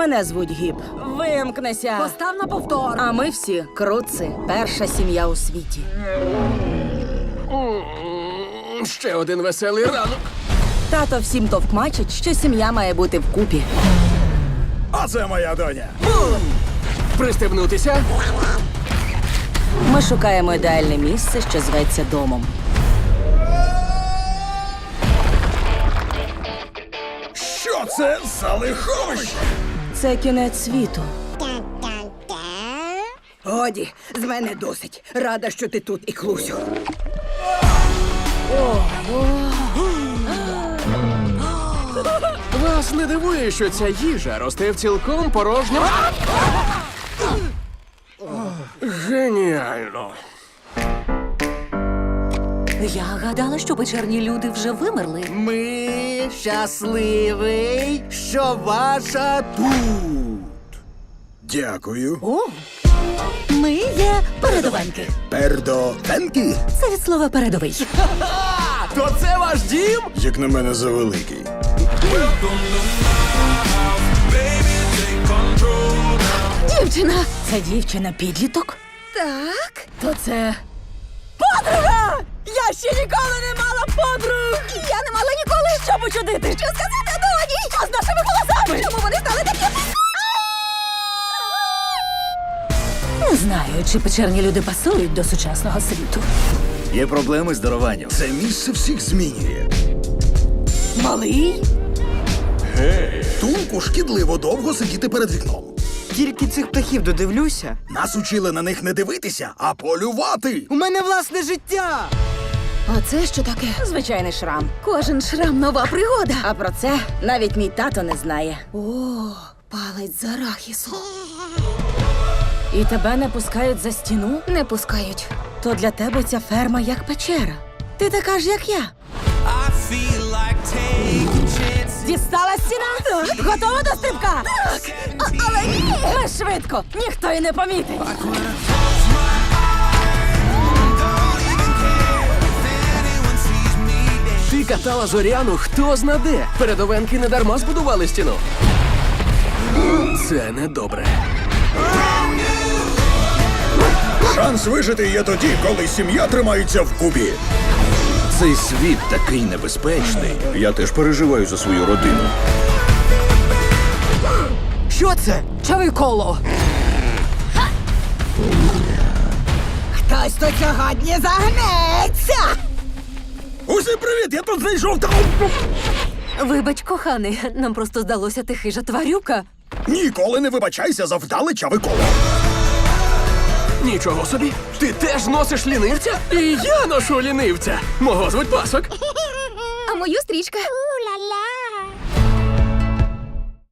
Мене звуть Гіб. Вимкнеся. Постав на повтор. А ми всі круци, перша сім'я у світі. Ще один веселий ранок. Тато всім товкмачить, що сім'я має бути вкупі. А це моя доня. Пристебнутися. Ми шукаємо ідеальне місце, що зветься домом. Що це за лиховище? Це кінець світу. Годі, з мене досить. Рада, що ти тут, Іклусю. Вас не дивує, що ця їжа росте в цілком порожньому. Геніально. Я гадала, що печерні люди вже вимерли. Ми щасливий, що ваша тут. Дякую. О, ми є передовеньки. Пердо Фенкі, Це від слова передовий. То це ваш дім? як на мене завеликий. Дівчина. Це дівчина підліток? Так. То це. Подруга! Я ще ніколи не мала подруг! Я не мала ніколи що почудити. Що сказати доні? Що з нашими волосами? Чому вони стали такі? Не знаю, чи печерні люди пасують до сучасного світу. Є проблеми з даруванням. Це місце всіх змінює. Малий? Тунку шкідливо довго сидіти перед вікном. Тільки цих птахів додивлюся. Нас учили на них не дивитися, а полювати. У мене власне життя. А це що таке? Звичайний шрам. Кожен шрам нова пригода. А про це навіть мій тато не знає. О, палець з арахісу. І тебе не пускають за стіну? Не пускають. То для тебе ця ферма як печера. Ти така ж, як я. Дістала стіна? Так. Готова до стрибка? Так. але ні! Ми швидко, ніхто й не помітить. Ти катала зоряну, хто зна де. Передовенки не дарма збудували стіну. Це недобре. Шанс вижити є тоді, коли сім'я тримається в кубі. Цей світ такий небезпечний. Я теж переживаю за свою родину. Що це? Чави коло. Хтось тут сьогодні загнеться! Усім привіт! Я тут знайшов та. Вибач, коханий, нам просто здалося ти хижа тварюка. Ніколи не вибачайся за вдале чавиколо. Нічого собі. Ти теж носиш лінивця? І я ношу лінивця. Мого звуть пасок. А мою стрічка.